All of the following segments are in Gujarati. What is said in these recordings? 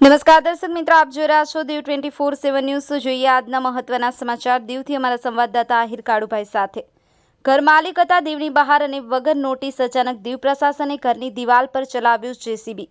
નમસ્કાર, દર્શક મિત્રો, આપ જોઈ રહ્યા છો D twenty four seven news. જોઈએ આજના મહત્વના સમાચાર. દીવથી અમારા સંવાદદાતા આહિર કાળુભાઈ સાથે. ઘર માલિક હતા દીવની બહાર અને વગર નોટિસ અચાનક દીવ પ્રશાસને ઘરની દિવાલ પર ચલાવ્યું જેસીબી.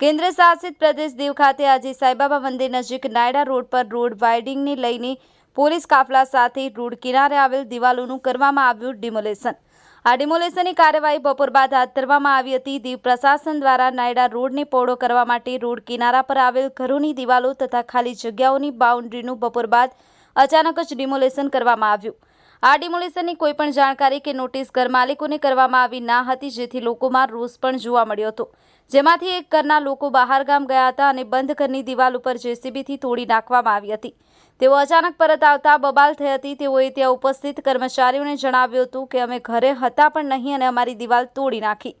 કેન્દ્ર શાસિત પ્રદેશ દીવ ખાતે આજે સાઈબાબા મંદિર નજીક નાયડા રોડ પર રોડ વાઇડિંગને લઈને પોલીસ કાફલા સાથે રોડ કિનારે આવેલ દિવાલોનું કરવામાં આવ્યું ડિમોલેશન. આ ડિમોલેશનની કાર્યવાહી બપોર બાદ હાથ ધરવામાં આવી હતી. દીવ પ્રશાસન દ્વારા નાયડા રોડને પહોળો કરવા માટે રોડ કિનારા પર આવેલ ઘરોની દિવાલો તથા ખાલી જગ્યાઓની બાઉન્ડ્રીનું બપોર બાદ અચાનક જ ડિમોલેશન કરવામાં આવ્યું. આ ડિમોલેશનની કોઈ પણ જાણકારી કે નોટિસ ઘર માલિકોને કરવામાં આવી ના હતી, જેથી લોકોમાં રોષ પણ જોવા મળ્યો હતો. જેમાંથી એક ઘરના લોકો બહાર ગામ ગયા હતા અને બંધ ઘરની દિવાલ ઉપર જેસીબીથી તોડી નાખવામાં આવી હતી. તેઓ અચાનક પરત આવતા બબાલ થઈ હતી. તેઓએ ત્યાં ઉપસ્થિત કર્મચારીઓને જણાવ્યું હતું કે અમે ઘરે હતા પણ નહીં અને અમારી દિવાલ તોડી નાખી.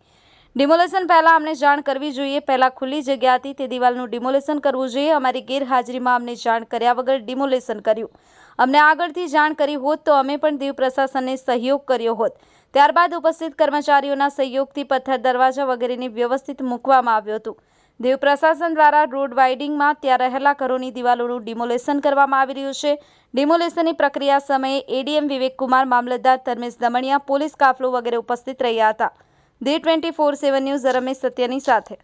ડિમોલેશન પહેલાં અમને જાણ કરવી જોઈએ. પહેલાં ખુલ્લી જગ્યા હતી. તે દિવાલનું ડિમોલેશન કરવું જોઈએ. અમારી ગેરહાજરીમાં અમને જાણ કર્યા વગર ડિમોલેશન કર્યું. અમને આગળથી જાણ કરી હોત તો અમે પણ દીવ પ્રશાસનને સહયોગ કર્યો હોત. ત્યારબાદ ઉપસ્થિત કર્મચારીઓના સહયોગથી પથ્થર, દરવાજા વગેરેની વ્યવસ્થિત મૂકવામાં આવ્યું હતું. દેવ પ્રશાસન દ્વારા રોડ વાઇડિંગમાં ત્યાં રહેલા ઘરોની દિવાલોનું ડિમોલેશન કરવામાં આવી રહ્યું છે. ડિમોલેશનની પ્રક્રિયા સમયે એડીએમ વિવેકકુમાર, મામલતદાર ધર્મેશ દમણિયા, પોલીસ કાફલો વગેરે ઉપસ્થિત રહ્યા હતા. D twenty four seven news, Ramesh સત્યની સાથે.